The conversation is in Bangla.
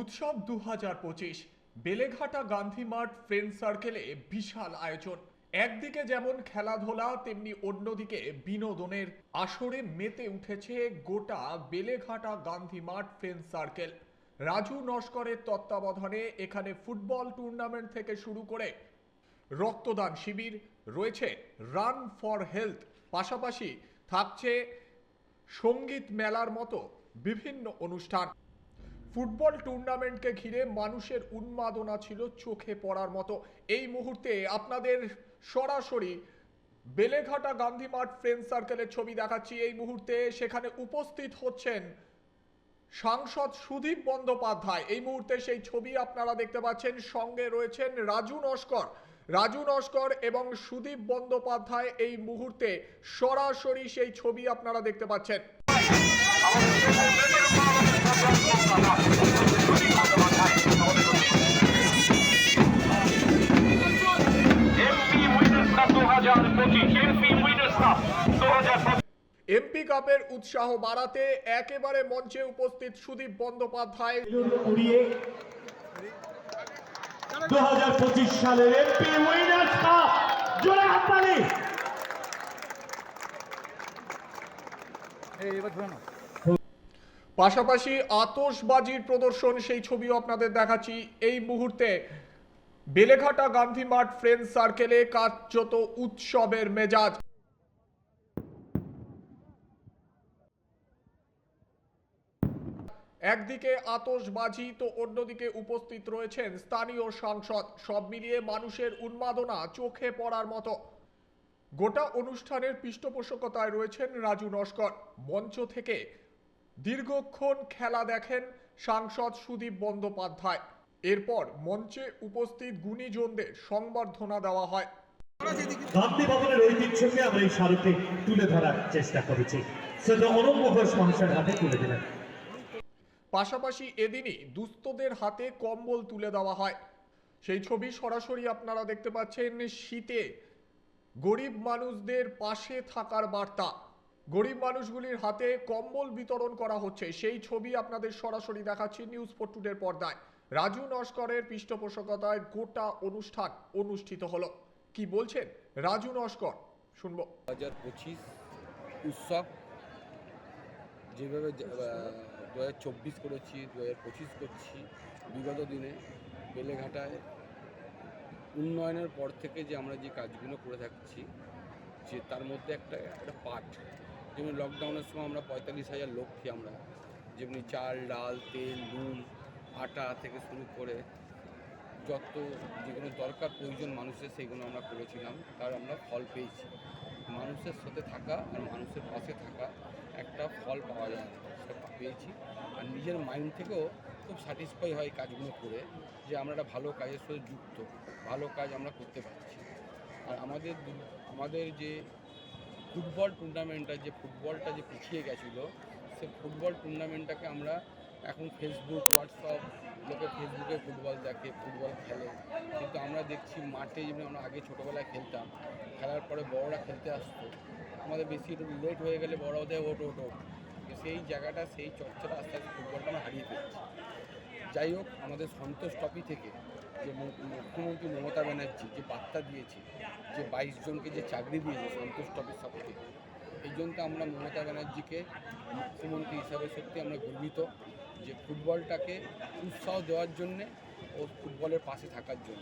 উৎসব দু হাজার পঁচিশ, বেলেঘাটা গান্ধী মাঠ ফ্রেন্ড সার্কেলে বিশাল আয়োজন। একদিকে যেমন খেলাধুলা, তেমনি অন্যদিকে বিনোদনের আসরে মেতে উঠেছে গোটা বেলেঘাটা গান্ধী মাঠ ফ্রেন্ড সার্কেল রাজু নস্করের তত্ত্বাবধানে এখানে ফুটবল টুর্নামেন্ট থেকে শুরু করে রক্তদান শিবির, রয়েছে রান ফর হেলথ পাশাপাশি থাকছে সংগীত মেলার মতো বিভিন্ন অনুষ্ঠান। ফুটবল টুর্নামেন্টকে ঘিরে মানুষের উন্মাদনা ছিল চোখে পড়ার মতো। এই মুহূর্তে আপনাদের সরাসরি বেলেঘাটা গান্ধী মাঠ ফ্রেন্ড সার্কেলের ছবি দেখাচ্ছি। এই মুহূর্তে সেখানে উপস্থিত হচ্ছেন সাংসদ সুদীপ বন্দ্যোপাধ্যায়। এই মুহূর্তে সেই ছবি আপনারা দেখতে পাচ্ছেন। সঙ্গে রয়েছেন রাজু নস্কর। রাজু নস্কর এবং সুদীপ বন্দ্যোপাধ্যায় এই মুহূর্তে সরাসরি সেই ছবি আপনারা দেখতে পাচ্ছেন। এমপি উইনার্স কাপ দু হাজার পঁচিশ এমপি উইনার্স কাপ দু হাজার এমপি কাপের উৎসাহ বাড়াতে একেবারে মঞ্চে উপস্থিত সুদীপ বন্দ্যোপাধ্যায়। দু হাজার পঁচিশ সালের এমপি উইনার্স কাপ জোরে হাততালি। পাশাপাশি আতশবাজির প্রদর্শন, সেই ছবিও আপনাদের দেখাচ্ছি এই মুহূর্তে। বেলেঘাটা গান্ধী মাঠ ফ্রেন্ড সার্কেলে কার্যত উৎসবের মেজাজ। একদিকে আতসবাজি তো অন্যদিকে উপস্থিত রয়েছেন স্থানীয় সাংসদ। সব মিলিয়ে মানুষের উন্মাদনা চোখে পড়ার মতো। গোটা অনুষ্ঠানের পৃষ্ঠপোষকতায় রয়েছেন রাজু নস্কর। মঞ্চ থেকে দীর্ঘক্ষণ খেলা দেখেন সাংসদ সুদীপ বন্দ্যোপাধ্যায়। এরপর মঞ্চে উপস্থিত গুণীজনদের সংবর্ধনা দেওয়া হয়। গান্ধী ভবনের ঐতিহ্যকে আমরা এই শাড়িতে তুলে ধরার চেষ্টা করেছি। সেটা ঘোষ মানুষের হাতে তুলে দিলেন। পাশাপাশি এদিনই দুস্থদের হাতে কম্বল তুলে দেওয়া হয়। সেই ছবি সরাসরি আপনারা দেখতে পাচ্ছেন শীতে গরিব মানুষদের পাশে থাকার বার্তা। গরিব মানুষগুলির হাতে কম্বল বিতরণ করা হচ্ছে। সেই ছবি আপনাদের সরাসরি দেখাচ্ছি নিউজ ফোর টুডের পর্দায়। রাজু নস্করের পৃষ্ঠপোষকতায় গোটা অনুষ্ঠান অনুষ্ঠিত হলো। কি বলছেন রাজু নস্কর? শুনব। হাজার পঁচিশ উৎসব যেভাবে দু হাজার চব্বিশ করেছি দু হাজার পঁচিশ করছি, বিগত দিনে বেলেঘাটায় উন্নয়নের পর থেকে যে আমরা যে কাজগুলো করে থাকছি, যে তার মধ্যে একটা একটা পার্ট যেমন লকডাউনের সময় আমরা পঁয়তাল্লিশ হাজার লোক খেয়ে আমরা যেমনি চাল, ডাল, তেল নুন আটা থেকে শুরু করে যত যেগুলো দরকার প্রয়োজন মানুষের সেইগুলো আমরা করেছিলাম, তার আমরা ফল পেয়েছি। মানুষের সাথে থাকা আর মানুষের পাশে থাকা একটা ফল পাওয়া যায়, সেটা পেয়েছি। আর নিজের মাইন্ড থেকেও খুব স্যাটিসফাই হয় কাজগুলো করে যে আমরা একটা ভালো কাজের সাথে যুক্ত, ভালো কাজ আমরা করতে পারছি। আর আমাদের আমাদের যে ফুটবল টুর্নামেন্টটা, যে ফুটবলটা যে পিছিয়ে গেছিল, সে ফুটবল টুর্নামেন্টটাকে আমরা এখন ফেসবুক হোয়াটসঅ্যাপ লোকে ফেসবুকে ফুটবল দেখে, ফুটবল খেলে। কিন্তু আমরা দেখছি মাঠে যেমন আমরা আগে ছোটোবেলায় খেলতাম, খেলার পরে বড়রা খেলতে আসতো। আমাদের বেশি একটু লেট হয়ে গেলে বড় ওদের ওটো ওটো সেই জায়গাটা, সেই চর্চাটা আস্তে আস্তে ফুটবলটা আমরা হারিয়ে ফেলছি। যাই হোক, আমাদের সন্তোষ ট্রফি থেকে যে মুখ্যমন্ত্রী মমতা ব্যানার্জি যে বার্তা দিয়েছে, যে বাইশ জনকে যে চাকরি দিয়েছে সন্তোষ ট্রফির সাপোর্টে এই জন্য আমরা মমতা ব্যানার্জিকে মুখ্যমন্ত্রী হিসাবে সত্যি আমরা গর্বিত যে ফুটবলটাকে উৎসাহ দেওয়ার জন্যে ও ফুটবলের পাশে থাকার জন্য।